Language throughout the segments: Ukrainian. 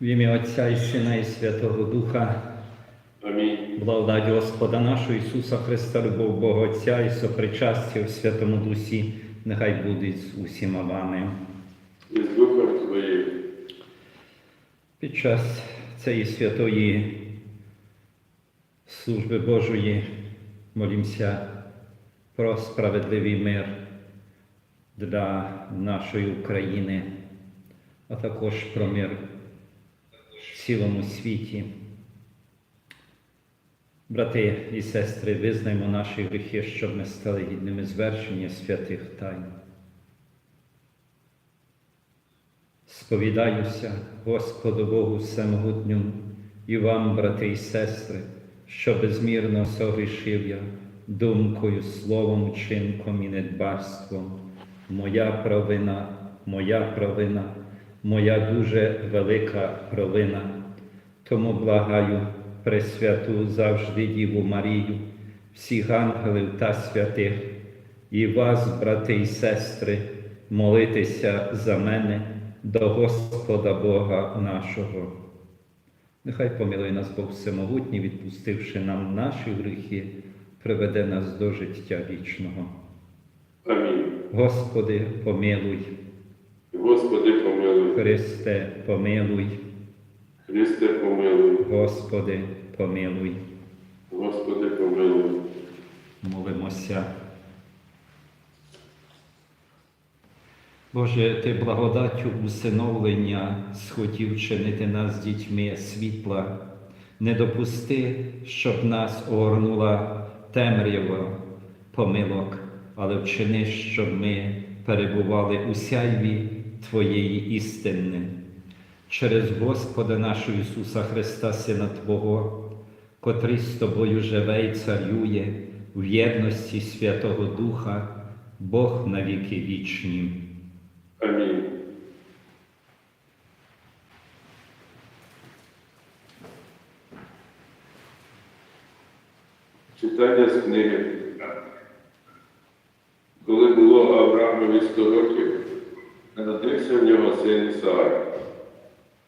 В ім'я Отця і Сина і Святого Духа, Амінь. благодать Господа нашого Ісуса Христа, любов Бога Отця і сопричастя в Святому Дусі, нехай буде з усіма вами. І з Духом Твоїм. Під час цієї святої служби Божої молімося про справедливий мир для нашої України, а також про мир цілому світі. Брати і сестри, визнаємо наші гріхи, щоб ми стали гідними звершення святих тайн. Сповідаюся Господу Богу Всемогутньому і вам, брати і сестри, що безмірно согрішив я думкою, словом, чинком і недбарством. Моя провина, моя провина, моя дуже велика провина. Тому благаю Пресвяту завжди Діву Марію, всіх ангелів та святих, і вас, брати і сестри, молитися за мене до Господа Бога нашого. Нехай помилує нас Бог Всемогутній, відпустивши нам наші гріхи, приведе нас до життя вічного. Амінь. Господи, помилуй, Господи. Христе, помилуй, Христе, помилуй. Господи, помилуй. Господи, помилуй. Молимося. Боже, Ти благодаттю усиновлення схотів чинити нас дітьми світла, не допусти, щоб нас огорнула темрява помилок, але вчини, щоб ми перебували у сяйві Твоєї істини. Через Господа нашого Ісуса Христа, Сина Твого, котрий з тобою живе і царює в єдності Святого Духа, Бог навіки вічні. Амінь. Читання з книги. Коли було Авраамові 100 років, народився в нього син Ісаак.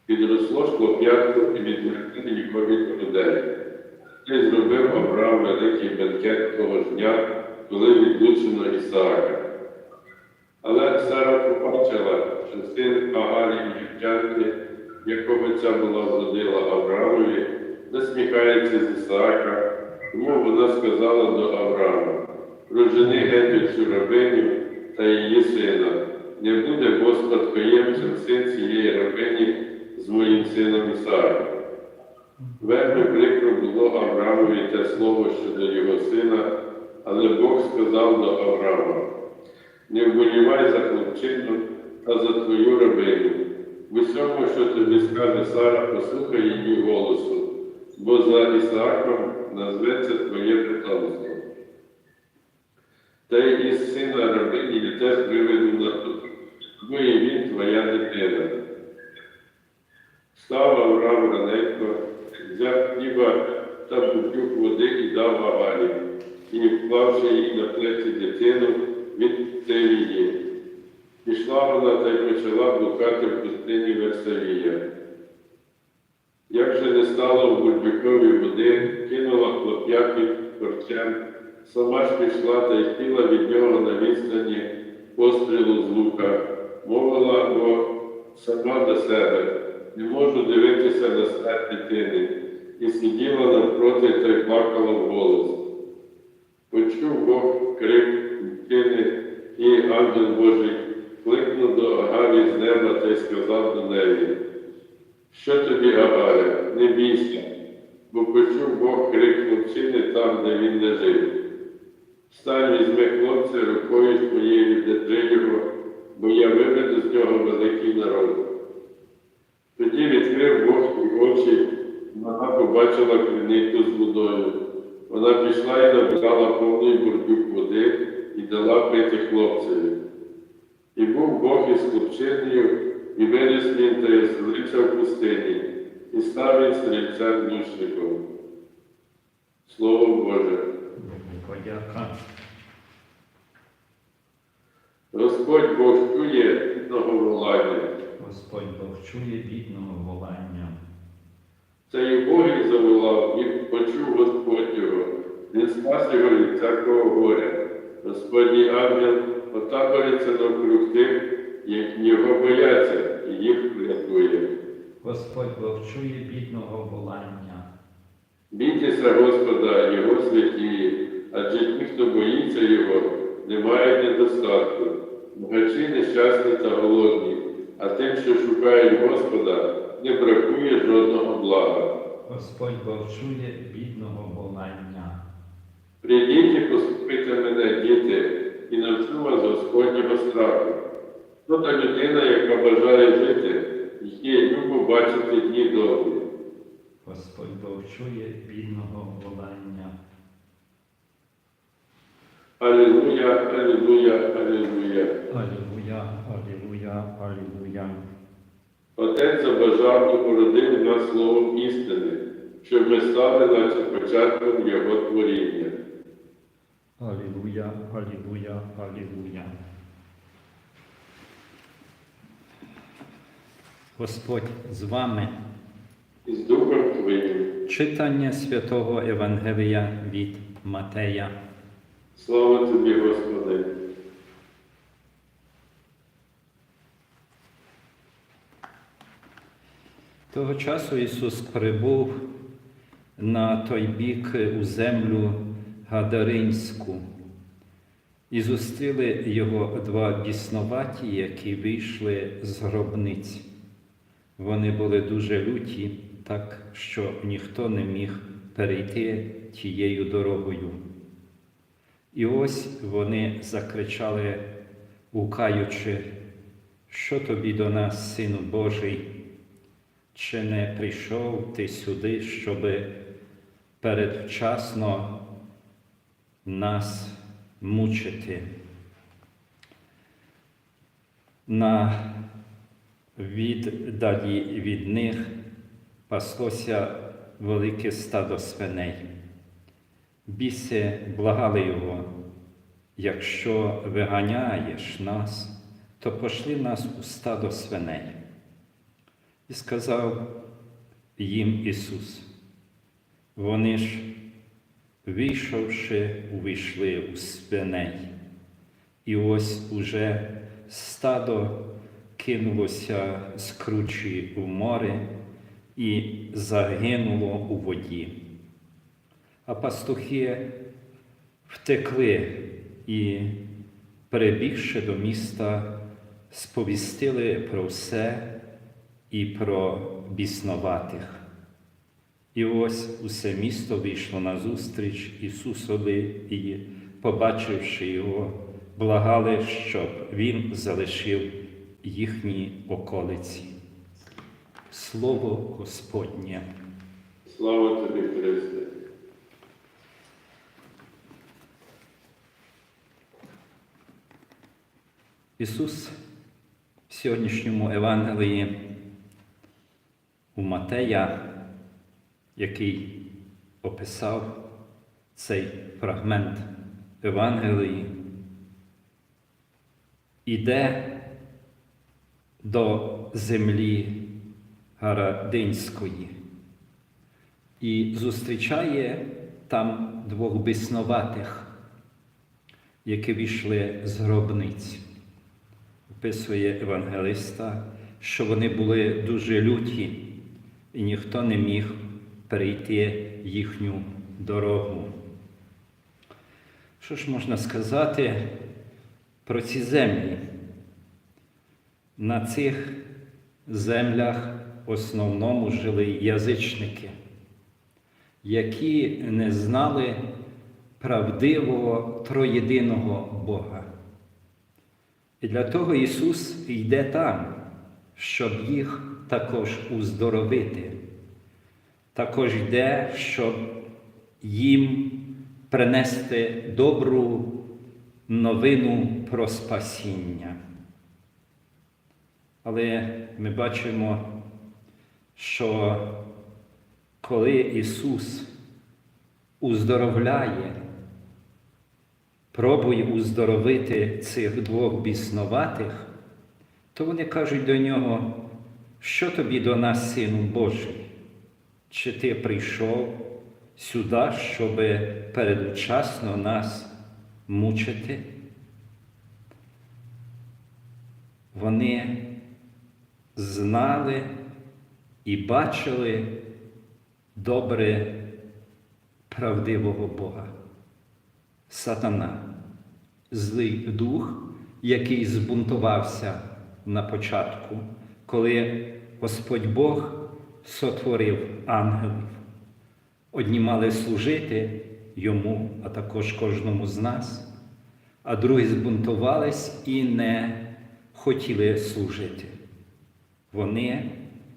Підросло хлоп'ятко і відвернути нікого від людей. І зробив Авраам великий бенкет того ж дня, коли відлучено Ісаака. Але Сара побачила, що син Агарі Єгиптянки, якого ця була вродила Авраамові, насміхається з Ісаака, тому вона сказала до Авраама, прожени геть цю рабиню та її сина, не буде бо спадкоємцем син цієї рабині з моїм сином Ісааком. Вельми прикро було Авраамові те слово щодо його сина, але Бог сказав до Авраама, не вболівай за хлопчину, а за твою рабиню. В усьому, що тобі скаже Сара, послухай її голосу, бо за Ісааком назветься твоє потомство. Та й із сина рабині теж приведу на він твоя дитина. Став Авраам раненько, взяв хліба та бутюк води і дав Агарі, і, вклавши їй на плечі дитину, відпустив її. Пішла вона та й почала блукати в пустині Версавія. Як же не стало в бурдюкові води, кинула хлоп'я під корчем, сама ж пішла та й хотіла від нього на відстані пострілу з лука, мовила бо сама до себе, не можу дивитися на смерть дитини, і сиділа навпроти та й плакала вголос. Почув Бог крик дитини, і ангел Божий кликнув до Агарі з неба та й сказав до неї, що тобі, Агаря, не бійся, бо почув Бог крик хлопчини там, де він лежить. Встань, візьми хлопця рукою твоєю, держи його, бо я виведу з нього великий народ. Тоді відкрив Бог їй очі, вона побачила криницю з водою. Вона пішла і набрала повний бурдюк води і дала пити хлопцеві. І був Бог із хлопчиною, і виріс він та злився в пустині, і став він стрільцем душником. Слово Боже. Подяка. Господь Бог волання, Господь Бог чує бідного волання. Цей убогий заволав і почув Господь його. Він спас його від всякого горя. Господній ангел отабориться навкруг тих, які його бояться, і їх врятує. Господь Бог чує бідного волання. Бійтеся Господа, Його святі, адже ті, хто боїться Його, не мають недостатку. Багачі нещасні та голодні, а тим, що шукають Господа, не бракує жодного блага. Господь Бог чує бідного волання. Прийдіть і послухайте мене, діти, і навчу вас Господнього страху. Хто та людина, яка бажає жити, є любо бачити дні довгі. Господь Бог чує бідного волання. Алілуя, алілуя, алілуя. Алілуя, алілуя, алілуя. Отець забажав і породив нас словом істини, щоб ми стали наче початком Його творіння. Алілуя, алілуя, алілуя. Господь з вами. І з Духом Твоїм. Читання святого Євангелія від Матея. Слава Тобі, Господи! Того часу Ісус прибув на той бік у землю Гадаринську, і зустріли його два біснуваті, які вийшли з гробниць. Вони були дуже люті, так що ніхто не міг перейти тією дорогою. І ось вони закричали, гукаючи, що тобі до нас, Сину Божий, чи не прийшов ти сюди, щоби передвчасно нас мучити? На віддалі від них паслося велике стадо свиней. Біси благали його, якщо виганяєш нас, то пошли нас у стадо свиней. І сказав їм Ісус, вони ж, вийшовши, увійшли у свиней. І ось уже стадо кинулося з кручі в море і загинуло у воді. А пастухи втекли і, прибігши до міста, сповістили про все і про біснуватих. І ось усе місто вийшло назустріч Ісусові і, побачивши його, благали, щоб Він залишив їхні околиці. Слово Господнє. Слава Тобі, Христе! Ісус в сьогоднішньому Евангелії у Матея, який описав цей фрагмент Евангелії, іде до землі Гарадинської і зустрічає там двох біснуватих, які війшли з гробниць. Описує Евангелиста, що вони були дуже люті, і ніхто не міг перейти їхню дорогу. Що ж можна сказати про ці землі? На цих землях в основному жили язичники, які не знали правдивого троєдиного Бога. І для того Ісус йде там, щоб їх також уздоровити, також йде, щоб їм принести добру новину про спасіння. Але ми бачимо, що коли Ісус уздоровляє, пробує уздоровити цих двох біснуватих, то вони кажуть до нього, що тобі до нас, Сину Божий? Чи ти прийшов сюди, щоб передучасно нас мучити? Вони знали і бачили добре правдивого Бога. Сатана, злий дух, який збунтувався на початку, коли Господь Бог сотворив ангелів. Одні мали служити йому, а також кожному з нас, а другі збунтувались і не хотіли служити. Вони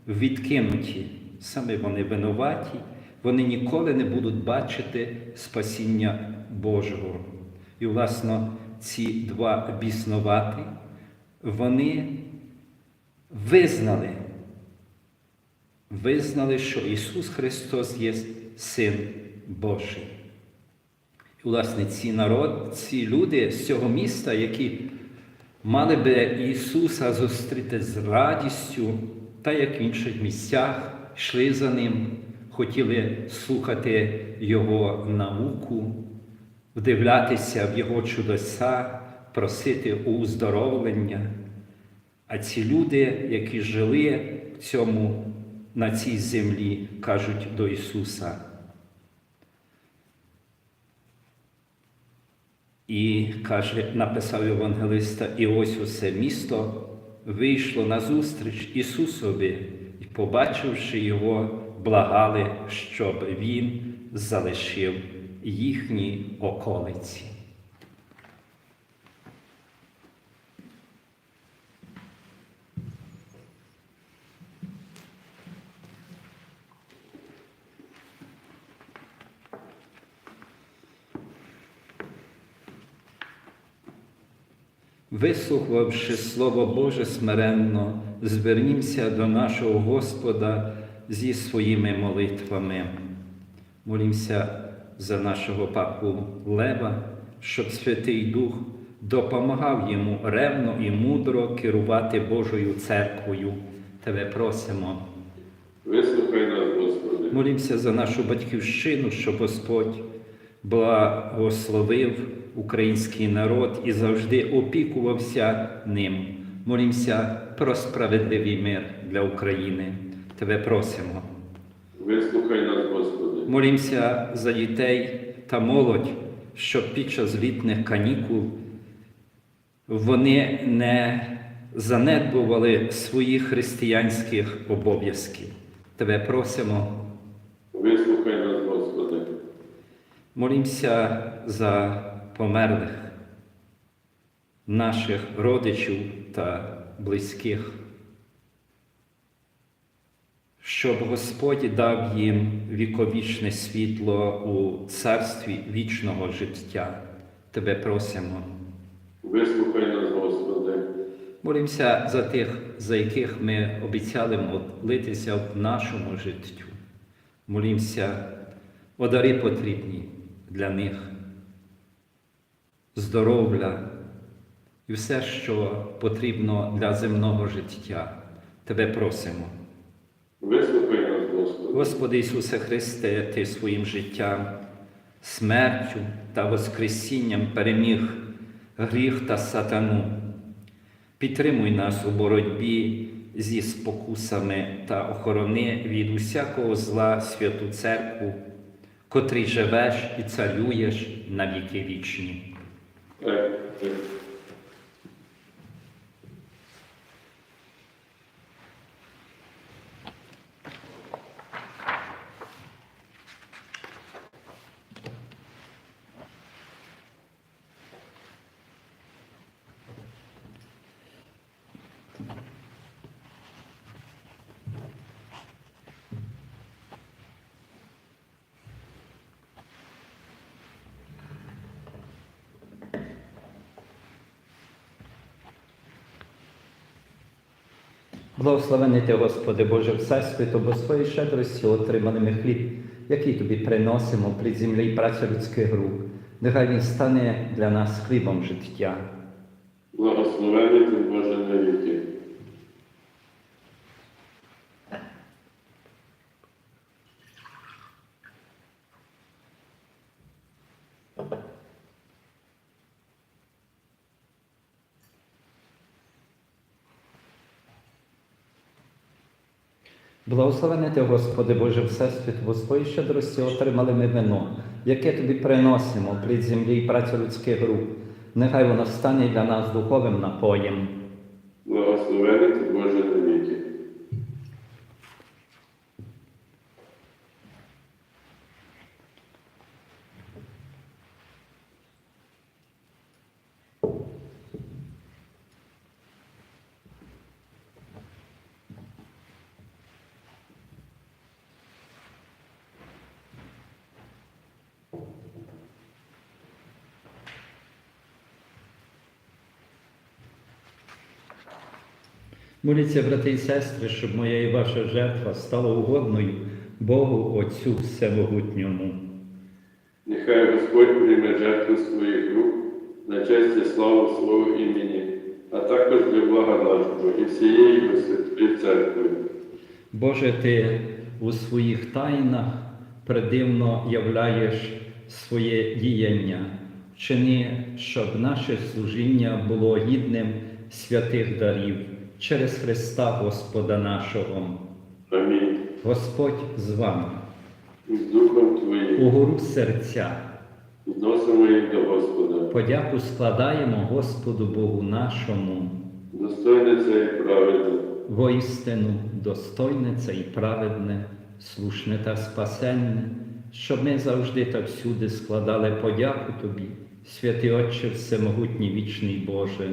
відкинуті, саме вони винуваті, вони ніколи не будуть бачити спасіння Божого. І, власно, ці два біснувати, вони визнали, визнали, що Ісус Христос є Син Божий. І, власне, ці народ, ці люди з цього міста, які мали би Ісуса зустріти з радістю, та як в інших місцях, йшли за Ним, хотіли слухати Його науку, вдивлятися в Його чудеса, просити уздоровлення. А ці люди, які жили в цьому, на цій землі, кажуть до Ісуса. І каже, написав Євангелиста, і ось усе місто вийшло назустріч Ісусові, і, побачивши його, благали, щоб Він залишив їхні околиці. Вислухавши Слово Боже смиренно, звернімося до нашого Господа зі своїми молитвами. Молімося за нашого папу Лева, щоб Святий Дух допомагав йому ревно і мудро керувати Божою церквою. Тебе просимо. Вислухай нас, Господи. Молімося за нашу батьківщину, щоб Господь благословив український народ і завжди опікувався ним. Молімося про справедливий мир для України. Тебе просимо. Вислухай нас, Господи. Молімося за дітей та молодь, щоб під час літніх канікул вони не занедбували своїх християнських обов'язків. Тебе просимо. Вислухай нас, Господи. Молімося за померлих наших родичів та близьких, щоб Господь дав їм віковічне світло у царстві вічного життя. Тебе просимо. Вислухай нас, Господи. Молімося за тих, за яких ми обіцяли молитися в нашому життю. Молімося о дари потрібні для них, здоров'я і все, що потрібно для земного життя. Тебе просимо. Вислухай нас, Господи. Господи Ісусе Христе, Ти своїм життям, смертю та Воскресінням переміг гріх та сатану. Підтримуй нас у боротьбі зі спокусами та охорони від усякого зла святу церкву, котрий живеш і царюєш на віки вічні. Так, так. Благословений ти, Господи Боже, Всесвіту, бо своєю щедростю отриманими хліб, який тобі приносимо при землі і праця людських рук. Нехай він стане для нас хлібом життя. Благословений ти Боже навіки. Благословене ти, Господи Боже, Всесвіт, бо з щедрості отримали ми вино, яке тобі приносимо при землі і працю людських рук. Нехай воно стане для нас духовим напоєм. Благословений ти Боже навіки. Моліться, брати і сестри, щоб моя і ваша жертва стала угодною Богу Отцю Всемогутньому. Нехай Господь прийме жертву своїх рук на честь і славу свого імені, а також для блага нашого і всієї святої церкви. Боже, Ти у своїх тайнах предивно являєш своє діяння. Вчини, щоб наше служіння було гідним святих дарів через Христа Господа нашого. Амінь. Господь з вами, І з Духом Твоїм угору серця, відносимо їх до Господа. подяку складаємо Господу Богу нашому, Достойне це і праведне. воістину достойне це і праведне, слушне та спасенне, щоб ми завжди та всюди складали подяку Тобі, святий Отче Всемогутній вічний Боже.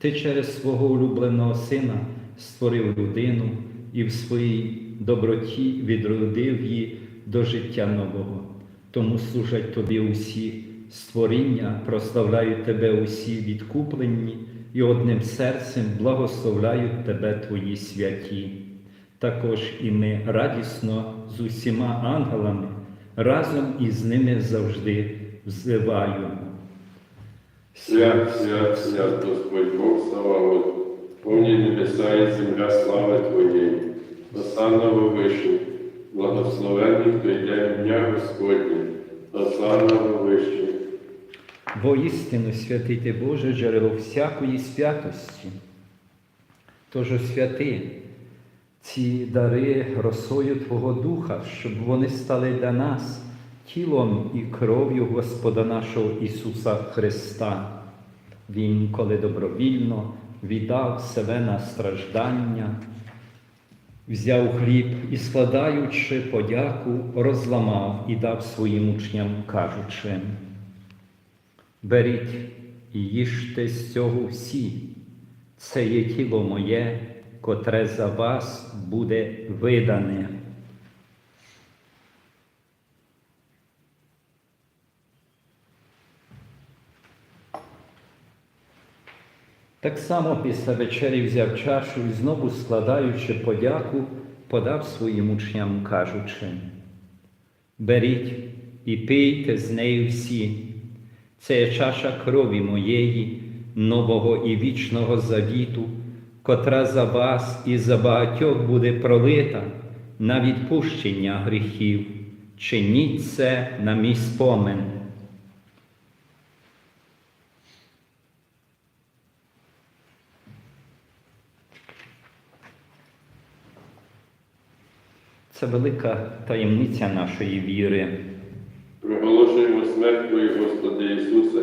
Ти через свого улюбленого Сина створив людину і в своїй доброті відродив її до життя нового. Тому служать тобі усі створіння, прославляють тебе усі відкуплені і одним серцем благословляють тебе твої святі. Також і ми радісно з усіма ангелами разом із ними завжди взиваємо. Свят, свят, свят Господь Бог Саваот, повні небеса і земля слави Твоєї, Осанна вишні, благословенний хто дня Господні, Осанна вишні. Воістину святий ти Боже, джерело всякої святості. Тож освяти ці дари росою Твого Духа, щоб вони стали для нас тілом і кров'ю Господа нашого Ісуса Христа. Він, коли добровільно віддав себе на страждання, взяв хліб і, складаючи подяку, розламав і дав своїм учням, кажучи. Беріть і їжте з цього всі, це є тіло моє, котре за вас буде видане. Так само після вечері взяв чашу і знову складаючи подяку, подав своїм учням, кажучи, беріть і пийте з нею всі. Це є чаша крові моєї, нового і вічного завіту, котра за вас і за багатьох буде пролита на відпущення гріхів. Чиніть це на мій спомин. Це велика таємниця нашої віри. Проголошуємо смерть Твою, Господи Ісусе,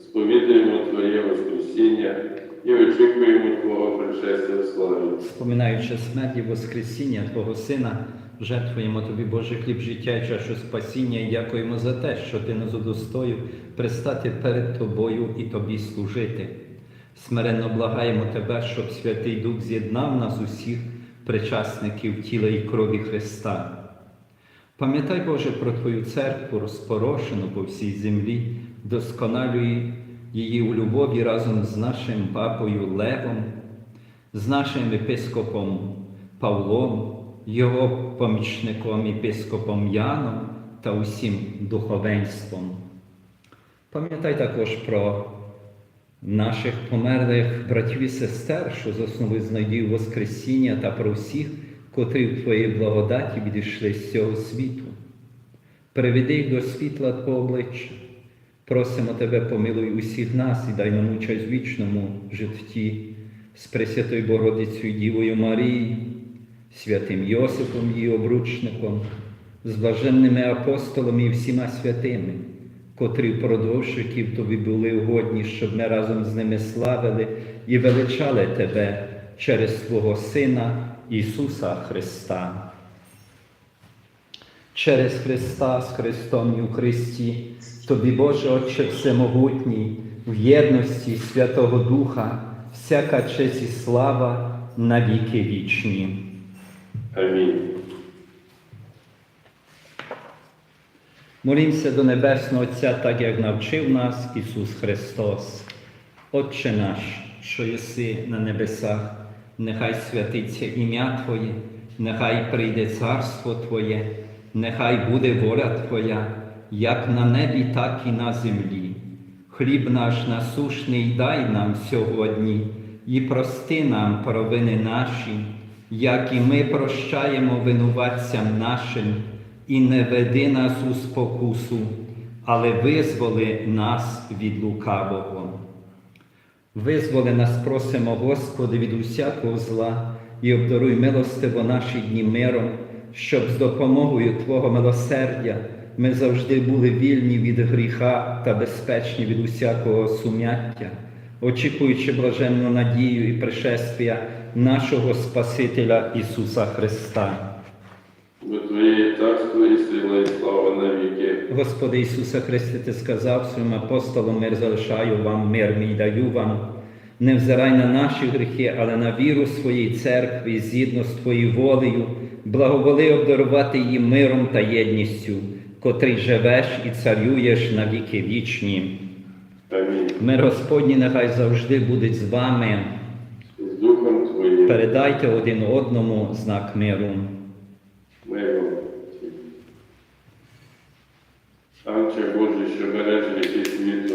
сповідуємо Твоє Воскресіння і очікуємо Твого пришестя в славі. Споминаючи смерть і Воскресіння Твого Сина, жертвуємо Тобі, Боже, хліб життя і чашу спасіння, і дякуємо за те, що Ти нас удостоїв пристати перед Тобою і Тобі служити. Смиренно благаємо Тебе, щоб Святий Дух з'єднав нас усіх причасників тіла і крові Христа. Пам'ятай, Боже, про Твою церкву, розпорошену по всій землі, досконалюй її у любові разом з нашим папою Левом, з нашим епископом Павлом, його помічником епископом Яном та усім духовенством. Пам'ятай також про наших померлих братів і сестер, що з основи знайдів Воскресіння та про всіх, котрі в Твоїй благодаті відійшли з цього світу. Приведи їх до світла Твого обличчя. Просимо Тебе, помилуй усіх нас і дай нам участь в вічному житті з Пресвятою Богородицею Дівою Марією, святим Йосипом і обручником, з блаженними апостолами і всіма святими, котрі впродовж тобі були угодні, щоб ми разом з ними славили і величали Тебе через Твого Сина Ісуса Христа. Через Христа з Христом і у Христі, Тобі, Боже Отче Всемогутній, в єдності Святого Духа, всяка честь і слава на віки вічні. Амінь. Молімося до Небесного Отця, так як навчив нас Ісус Христос. Отче наш, що єси на небесах, нехай святиться ім'я Твоє, нехай прийде царство Твоє, нехай буде воля Твоя, як на небі, так і на землі. Хліб наш насушний дай нам сьогодні, і прости нам провини наші, як і ми прощаємо винуватцям нашим, і не веди нас у спокусу, але визволи нас від лукавого. Визволи нас, просимо, Господи, від усякого зла і обдаруй милостиво наші дні миром, щоб з допомогою Твого милосердя ми завжди були вільні від гріха та безпечні від усякого сум'яття, очікуючи блаженну надію і пришествія нашого Спасителя Ісуса Христа. Бо Твоє царство і сила, і слава на. Господи Ісусе Христе, Ти сказав своїм апостолам, мир залишаю вам, мир мій даю вам. Не взирай на наші гріхи, але на віру своїй церкві, згідно з Твоєю волею, благоволи обдарувати її миром та єдністю, котрий живеш і царюєш на віки вічні. Амінь. Мир Господній нехай завжди буде з вами. З Духом Твоїм. Передайте один одному знак миру. Миром. Анче Боже, що береш віки світу,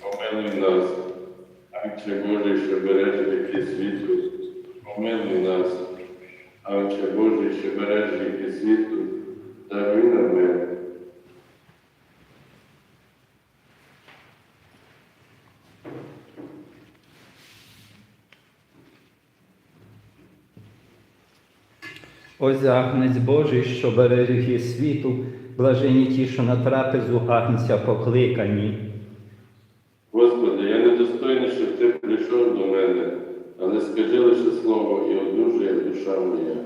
помилуй нас. Анче Боже, що береш віки світу, помилуй нас. Анче Боже, що береш віки світу, даруй нам мир. Ось агнець Божий, що бере гріхи світу, блажені ті, що на трапезу агнця покликані. Господи, я недостойний, щоб Ти прийшов до мене, але скажи лише слово і одужує душа моя.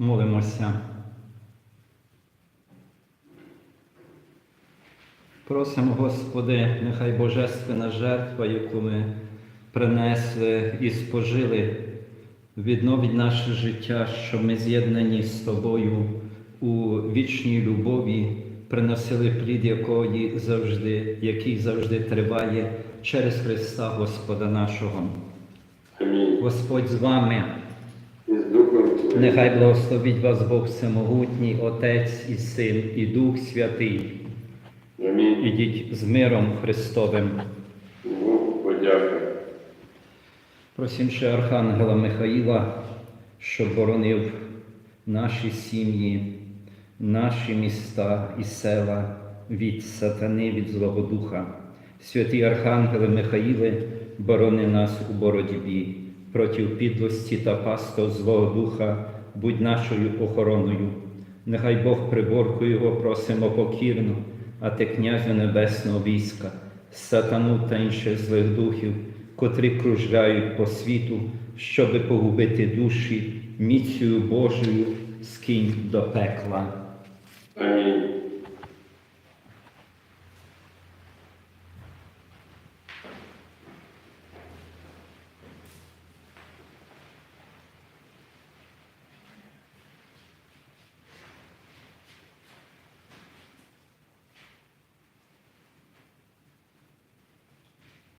Молимося. Просимо, Господи, нехай Божественна жертва, яку ми принесли і спожили, відновить наше життя, щоб ми з'єднані з Тобою у вічній любові, приносили плід якої завжди, який завжди триває через Христа Господа нашого. Амінь. Господь з вами. Нехай благословить вас Бог Всемогутній, Отець і Син, і Дух Святий. Амінь. Ідіть з миром Христовим. Подяка. Просім ще Архангела Михаїла, щоб боронив наші сім'ї, наші міста і села від сатани, від Злого Духа. Святий Архангеле Михаїле, борони нас у боротьбі проти підлості та пасту Злого Духа, будь нашою охороною. Нехай Бог приборку Його просимо покірно, а ти, князю небесного війська, сатану та інших злих духів, котрі кружляють по світу, щоби погубити душі, міцю Божою скинь до пекла. Амінь.